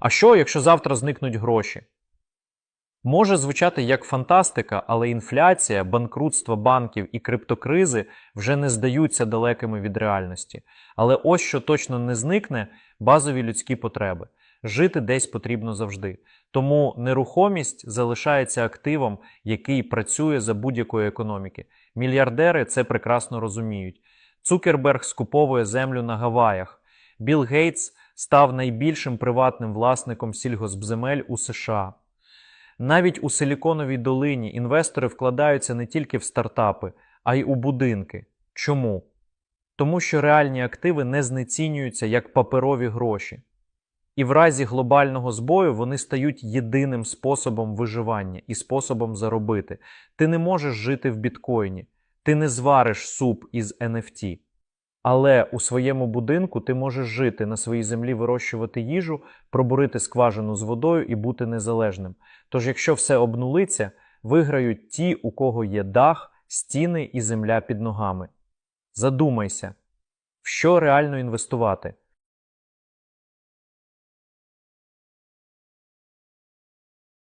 А що, якщо завтра зникнуть гроші? Може звучати як фантастика, але інфляція, банкрутство банків і криптокризи вже не здаються далекими від реальності. Але ось що точно не зникне базові людські потреби. Жити десь потрібно завжди. Тому нерухомість залишається активом, який працює за будь-якої економіки. Мільярдери це прекрасно розуміють. Цукерберг скуповує землю на Гаваях. Білл Гейтс став найбільшим приватним власником сільгоспземель у США. Навіть у Силіконовій долині інвестори вкладаються не тільки в стартапи, а й у будинки. Чому? Тому що реальні активи не знецінюються як паперові гроші. І в разі глобального збою вони стають єдиним способом виживання і способом заробити. Ти не можеш жити в біткоїні, ти не звариш суп із NFT. Але у своєму будинку ти можеш жити на своїй землі, вирощувати їжу, пробурити скважину з водою і бути незалежним. Тож, якщо все обнулиться, виграють ті, у кого є дах, стіни і земля під ногами. Задумайся, в що реально інвестувати?